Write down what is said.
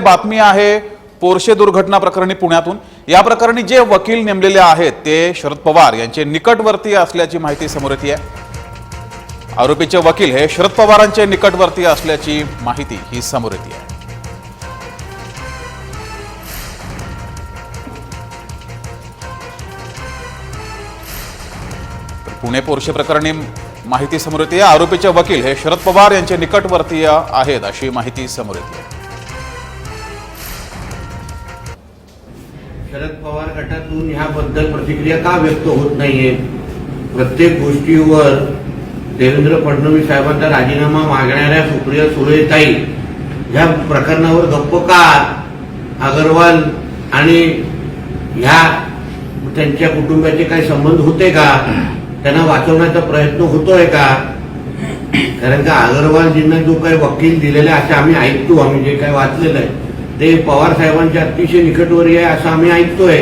बातमी आहे पोरशे दुर्घटना प्रकरणी पुण्यातून. या प्रकरणी जे वकील नेमलेले आहेत ते शरद पवार यांचे निकटवर्तीय असल्याची माहिती समोर येते आहे. आरोपीचे वकील हे शरद पवारांचे निकटवर्तीय असल्याची माहिती ही समोर येते आहे. पुणे पोरशे प्रकरणी माहिती समोर येते आरोपीचे वकील हे शरद पवार यांचे निकटवर्तीय आहेत अशी माहिती समोर येते शरद पवार गटातून ह्याबद्दल प्रतिक्रिया का व्यक्त होत नाहीये? प्रत्येक गोष्टीवर देवेंद्र फडणवीस साहेबांचा राजीनामा मागणाऱ्या सुप्रिया सुरेताई ह्या प्रकरणावर गप्प का? अगरवाल आणि ह्या त्यांच्या कुटुंबाचे काही संबंध होते का? त्यांना वाचवण्याचा प्रयत्न होतोय का? कारण का अगरवालजींना जो काही वकील दिलेला आहे असं आम्ही ऐकतो आम्ही जे काही वाचलेलं आहे. ते पवार साहेबांच्या अतिशय निकटवर्यी आहे असं आम्ही ऐकतोय.